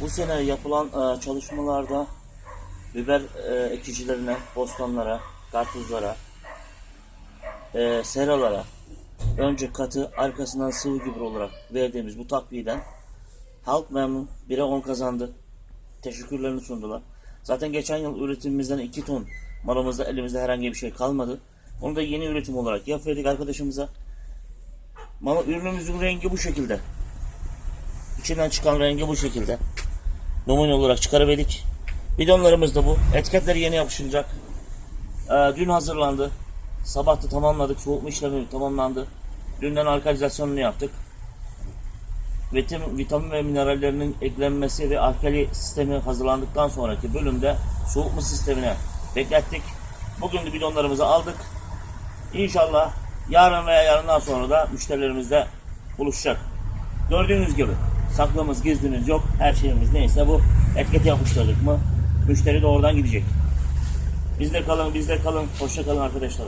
Bu sene yapılan e, çalışmalarda biber e, ekicilerine, bostanlara, karpuzlara, e, seralara önce katı arkasından sıvı gübre olarak verdiğimiz bu takviyeden halk memnun 1'e 10 kazandı. Teşekkürlerini sundular. Zaten geçen yıl üretimimizden 2 ton malımızda elimizde herhangi bir şey kalmadı. Onu da yeni üretim olarak yapıyorduk arkadaşımıza. Mal ürünümüzün rengi bu şekilde. İçinden çıkan rengi bu şekilde. Numune olarak çıkarıverdik. Bidonlarımız da bu. Etiketleri yeni yapışılacak. Ee, dün hazırlandı. Sabah da tamamladık. Soğutma işlemi tamamlandı. Dünden alkalizasyonunu yaptık. Vitamin, vitamin ve minerallerinin eklenmesi ve alkali sistemi hazırlandıktan sonraki bölümde soğutma sistemine beklettik. Bugün de bidonlarımızı aldık. İnşallah yarın veya yarından sonra da müşterilerimizle buluşacak. Gördüğünüz gibi saklımız gizlimiz yok. Her şeyimiz neyse bu etiketi yapıştırdık mı müşteri de oradan gidecek. Bizde kalın bizde kalın. Hoşça kalın arkadaşlar.